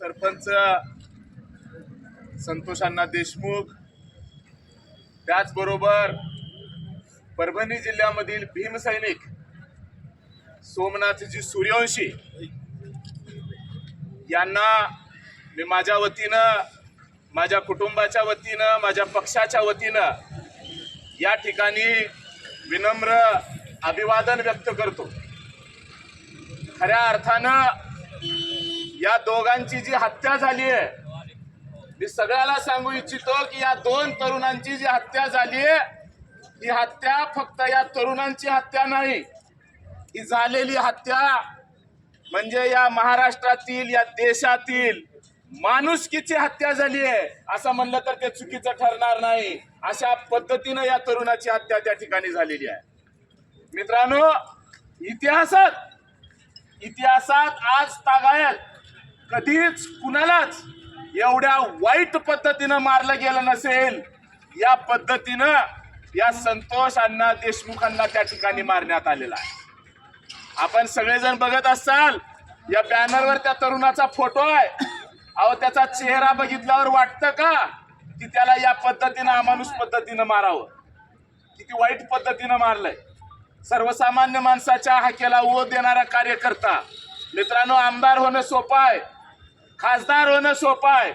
सरपंच संतोष अण्णा देशमुख त्याचबरोबर परभणी जिल्ह्यामधील भीमसैनिक सोमनाथजी सूर्यवंशी यांना मी माझ्या वतीनं माझ्या कुटुंबाच्या वतीनं माझ्या पक्षाच्या वतीनं या ठिकाणी विनम्र अभिवादन व्यक्त करतो. खऱ्या अर्थानं या दोघांची जी हत्या झाली आहे मी सगळ्याला सांगू इच्छितो की या दोन तरुणांची जी हत्या झाली आहे ही हत्या फक्त या तरुणांची हत्या नाही ही झालेली हत्या म्हणजे या महाराष्ट्रातील या देशातील माणुसकीची हत्या झाली आहे. असं म्हणलं तर ते चुकीचं ठरणार नाही. अशा पद्धतीनं या तरुणाची हत्या त्या ठिकाणी झालेली आहे. मित्रांनो इतिहासात इतिहासात आज तागायत. कधीच कुणालाच एवढ्या वाईट पद्धतीनं मारलं गेलं नसेल. या पद्धतीनं या संतोष अण्णा देशमुखांना त्या ठिकाणी मारण्यात आलेला आहे. आपण सगळेजण बघत असाल या बॅनरवर त्या तरुणाचा फोटो आहे. अहो त्याचा चेहरा बघितल्यावर वाटतं का की त्याला या पद्धतीनं अमानुष पद्धतीनं मारावं? किती वाईट पद्धतीनं मारलंय. सर्वसामान्य माणसाच्या हाकेला ओ देणारा कार्यकर्ता. मित्रांनो आमदार होणं सोपं आहे. खासदार होणं सोपं आहे.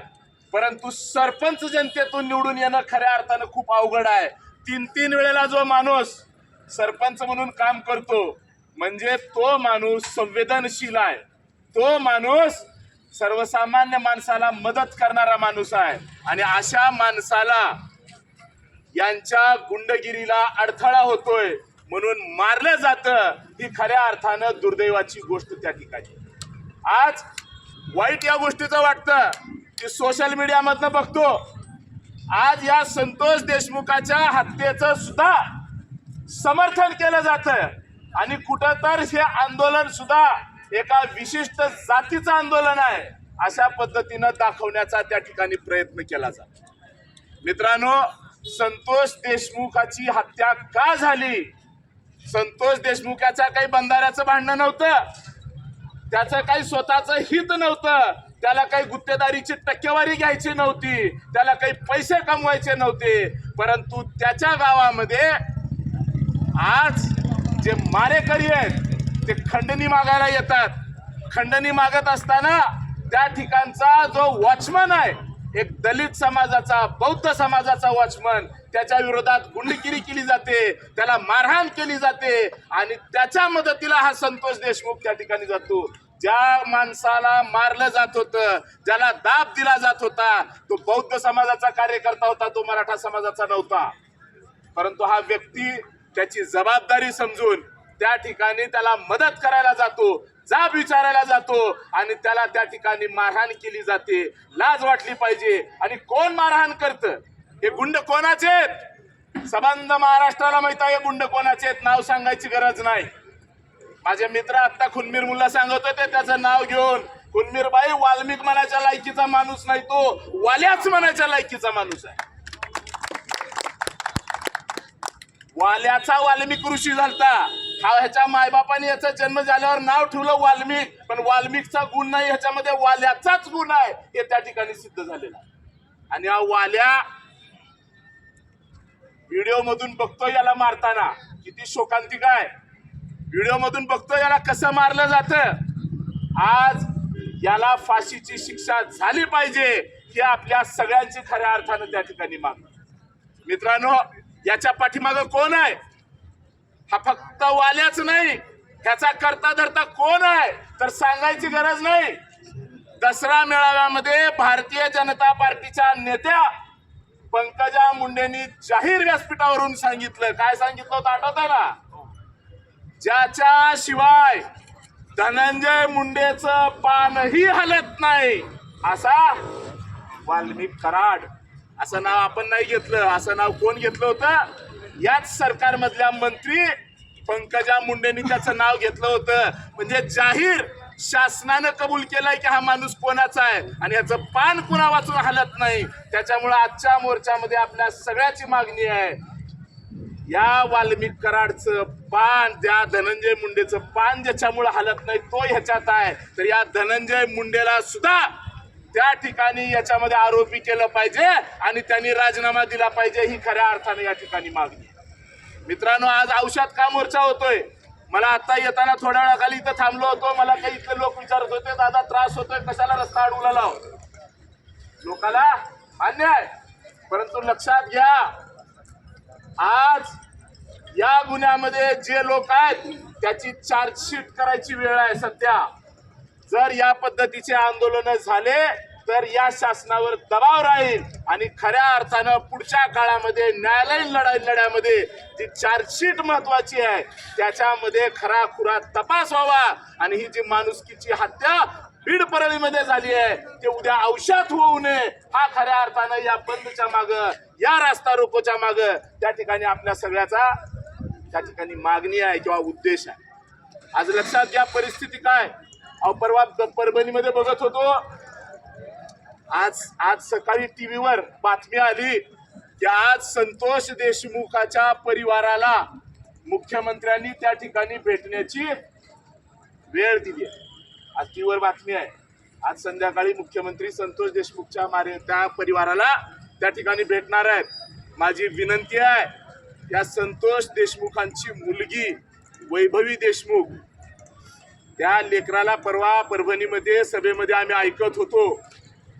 परंतु सरपंच जनतेतून निवडून येणं खऱ्या अर्थानं खूप अवघड आहे. तीन तीन वेळेला जो माणूस सरपंच म्हणून काम करतो म्हणजे तो माणूस संवेदनशील आहे. तो माणूस सर्वसामान्य माणसाला मदत करणारा माणूस आहे. आणि अशा माणसाला यांच्या गुंडगिरीला अडथळा होतोय म्हणून मारलं जातं ही खऱ्या अर्थानं दुर्दैवाची गोष्ट त्या ठिकाणी. आज वाईट या गोष्टीचं वाटतं की सोशल मीडियामधनं बघतो. आज या संतोष देशमुखाच्या हत्येचं सुद्धा समर्थन केलं जातं आणि कुठं तर हे आंदोलन सुद्धा एका विशिष्ट जातीचं आंदोलन आहे अशा पद्धतीनं दाखवण्याचा त्या ठिकाणी प्रयत्न केला जातो. मित्रांनो संतोष देशमुखाची हत्या का झाली? संतोष देशमुखाच्या काही बंधाऱ्याचं भांडणं नव्हतं. त्याचं काही स्वतःचं हित नव्हतं. त्याला काही गुत्तेदारीची टक्केवारी घ्यायची नव्हती. त्याला काही पैसे कमवायचे नव्हते. परंतु त्याच्या गावामध्ये आज जे मारेकरी आहेत ते खंडणी मागायला येतात. खंडणी मागत असताना त्या ठिकाणचा जो वॉचमन आहे एक दलित समाजाचा बौद्ध समाजाचा वॉचमन त्याच्या विरोधात गुंडगिरी केली जाते. त्याला मारहाण केली जाते. आणि त्याच्या मदतीला हा संतोष देशमुख त्या ठिकाणी जातो. ज्या माणसाला मारलं जात होतं ज्याला दाब दिला जात होता तो बौद्ध समाजाचा कार्यकर्ता होता तो मराठा समाजाचा नव्हता. परंतु हा व्यक्ती त्याची जबाबदारी समजून त्या ठिकाणी त्याला मदत करायला जातो जाब विचारायला जातो आणि त्याला त्या ठिकाणी मारहाण केली जाते. लाज वाटली पाहिजे. आणि कोण मारहाण करत? हे गुंड कोणाचे आहेत? संबंध महाराष्ट्राला माहीत आहे गुंड कोणाचे आहेत? नाव सांगायची गरज नाही. माझे मित्र आता खुनमीर मुला सांगत होते त्याचं नाव घेऊन. खुनमीर बाई वाल्मिक मनाच्या लायकीचा माणूस नाही तो. वाल्याच मनाच्या लायकीचा माणूस आहे. वाल्याचा वाल्मिक ऋषी झालता. हा ह्याच्या मायबापाने याचा जन्म झाल्यावर नाव ठेवलं वाल्मिक. पण वाल्मिकचा गुण नाही ह्याच्यामध्ये वाल्याचाच गुण आहे. हे त्या ठिकाणी सिद्ध झालेला आणि हा वाल्या व्हिडिओ मधून बघतो याला मारताना. किती शोकांतिका आहे. व्हिडिओ मधून बघतो याला कसं मारलं जातं. आज याला फाशीची शिक्षा झाली पाहिजे ही आपल्या सगळ्यांची खऱ्या अर्थानं त्या ठिकाणी माग. मित्रांनो याच्या पाठीमागं कोण आहे? हा फक्त वाल्याच नाही त्याचा करता धरता कोण आहे? तर सांगायची गरज नाही. दसरा मेळाव्यामध्ये भारतीय जनता पार्टीच्या नेत्या पंकजा मुंडेंनी जाहीर व्यासपीठावरून सांगितलं. काय सांगितलं होतं आठवत ना? ज्याच्या शिवाय धनंजय मुंडेचं पानही हलत नाही असा वाल्मिक कराड. असं नाव आपण नाही घेतलं असं नाव कोण घेतलं होतं? याच सरकारमधल्या मंत्री पंकजा मुंडेंनी त्याचं नाव घेतलं होतं. म्हणजे जाहीर शासनानं कबूल केलंय की हा माणूस कोणाचा आहे? आणि याचं पान कुणा वाचून हलत नाही? त्याच्यामुळे आजच्या मोर्चामध्ये आपल्या सगळ्याची मागणी आहे. या वाल्मिक कराडचं पान त्या धनंजय मुंडेचं पान ज्याच्यामुळे हलत नाही तो ह्याच्यात आहे. तर या धनंजय मुंडेला सुद्धा त्या ठिकाणी याच्यामध्ये आरोपी केलं पाहिजे आणि त्यांनी राजीनामा दिला पाहिजे ही खऱ्या अर्थाने या ठिकाणी मागणी मित्रांनो आज औषध का मोर्चा होतोय? मला आता येताना थोड्या वेळाखाली इथं थांबलो होतो. मला काही इथले लोक विचारत होते दादा त्रास होतोय कशाला रस्ता अडवला लाव लोकाला मान्य आहे परंतु लक्षात घ्या आज या गुन्ह्यामध्ये जे लोक आहेत त्याची चार्जशीट करायची वेळ आहे सध्या. जर या पद्धतीचे आंदोलन झाले तर या शासनावर दबाव राहील आणि खऱ्या अर्थानं पुढच्या काळामध्ये न्यायालयीन लढाई लढ्यामध्ये जी चार्जशीट महत्वाची आहे त्याच्यामध्ये खरा खुरा तपास व्हावा. आणि ही जी माणुसकीची हत्या बीड परळीमध्ये झाली आहे. ते उद्या औषध होऊ नये. हा खऱ्या अर्थानं या बंदच्या माग या रास्ता रोकोच्या माग त्या ठिकाणी आपल्या सगळ्याचा त्या ठिकाणी मागणी आहे किंवा उद्देश आहे. आज लक्षात घ्या परिस्थिती काय. अहो परवा परभणीमध्ये बघत होतो. आज आज सकाळी टीव्हीवर बातमी आली की आज संतोष देशमुखाच्या परिवाराला मुख्यमंत्र्यांनी त्या ठिकाणी भेटण्याची वेळ दिली आहे. आज टीव्हीवर बातमी आहे. आज संध्याकाळी मुख्यमंत्री संतोष देशमुखच्या मारे त्या परिवाराला त्या ठिकाणी भेटणार आहेत. माझी विनंती आहे या संतोष देशमुखांची मुलगी वैभवी देशमुख त्या लेकराला परवा परभणीमध्ये सभेमध्ये आम्ही ऐकत होतो.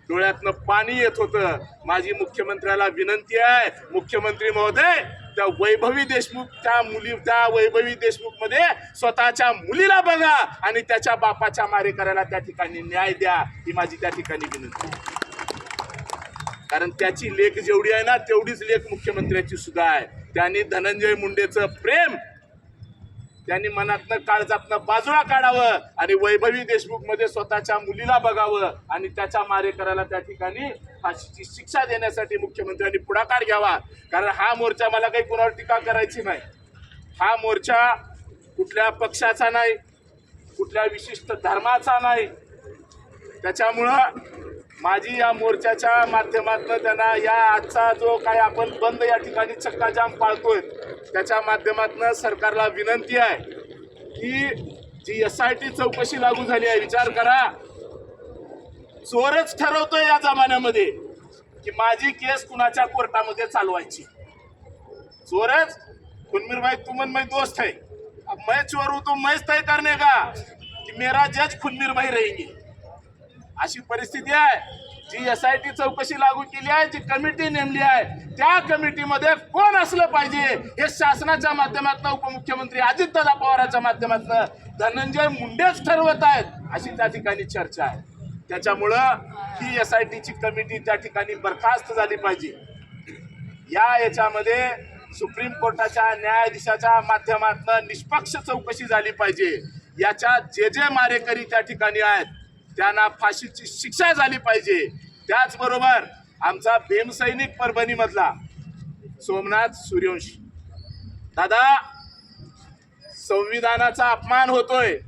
डोळ्यातनं पाणी येत होतं. माझी मुख्यमंत्र्याला विनंती आहे मुख्यमंत्री महोदय त्या वैभवी देशमुख त्या मुली त्या वैभवी देशमुखमध्ये स्वतःच्या मुलीला बघा आणि त्याच्या बापाच्या मारेकऱ्याला त्या ठिकाणी न्याय द्या ही माझी त्या ठिकाणी विनंती आहे. कारण त्याची लेख जेवढी आहे ना तेवढीच लेख मुख्यमंत्र्याची सुद्धा आहे त्यांनी धनंजय मुंडेचं प्रेम त्यांनी मनातनं काळजातनं बाजूला काढावं आणि वैभवी देशमुखमध्ये स्वतःच्या मुलीला बघावं आणि त्याच्या मारेकऱ्याला त्या ठिकाणी फाशीची शिक्षा देण्यासाठी मुख्यमंत्र्यांनी पुढाकार घ्यावा. कारण हा मोर्चा मला काही कुणावर टीका करायची नाही. हा मोर्चा कुठल्या पक्षाचा नाही कुठल्या विशिष्ट धर्माचा नाही. त्याच्यामुळं माझी या मोर्चाच्या माध्यमातून त्यांना या आजचा जो काय आपण बंद या ठिकाणी चक्काजाम पाळतोय त्याच्या माध्यमातून सरकारला विनंती आहे की जी एस आय टी चौकशी लागू झाली आहे विचार करा. चोरच ठरवतोय या जमान्यामध्ये की माझी केस कुणाच्या कोर्टामध्ये चालवायची. चोरच? खुनमीर भाई तुमन मैं दोस्त है अब मैं चोर हूं तो मैं तय करने का कि मेरा जज खुनमीर भाई रहेंगे. अशी परिस्थिती आहे. जी एस आय टी चौकशी लागू केली आहे जी कमिटी नेमली आहे त्या कमिटीमध्ये कोण असलं पाहिजे? हे शासनाच्या माध्यमातून उपमुख्यमंत्री अजितदादा पवारांच्या माध्यमातून धनंजय मुंडेच ठरवत आहेत अशी त्या ठिकाणी चर्चा आहे. त्याच्यामुळं ही एस आय टीची कमिटी त्या ठिकाणी बरखास्त झाली पाहिजे. या याच्यामध्ये सुप्रीम कोर्टाच्या न्यायाधीशाच्या माध्यमातून निष्पक्ष चौकशी झाली पाहिजे. याच्या जे जे मारेकरी त्या ठिकाणी आहेत त्यांना फाशीची शिक्षा झाली पाहिजे त्याचबरोबर आमचा भीमसैनिक परभणी मधला सोमनाथ सूर्यवंशी. दादा संविधानाचा अपमान होतोय.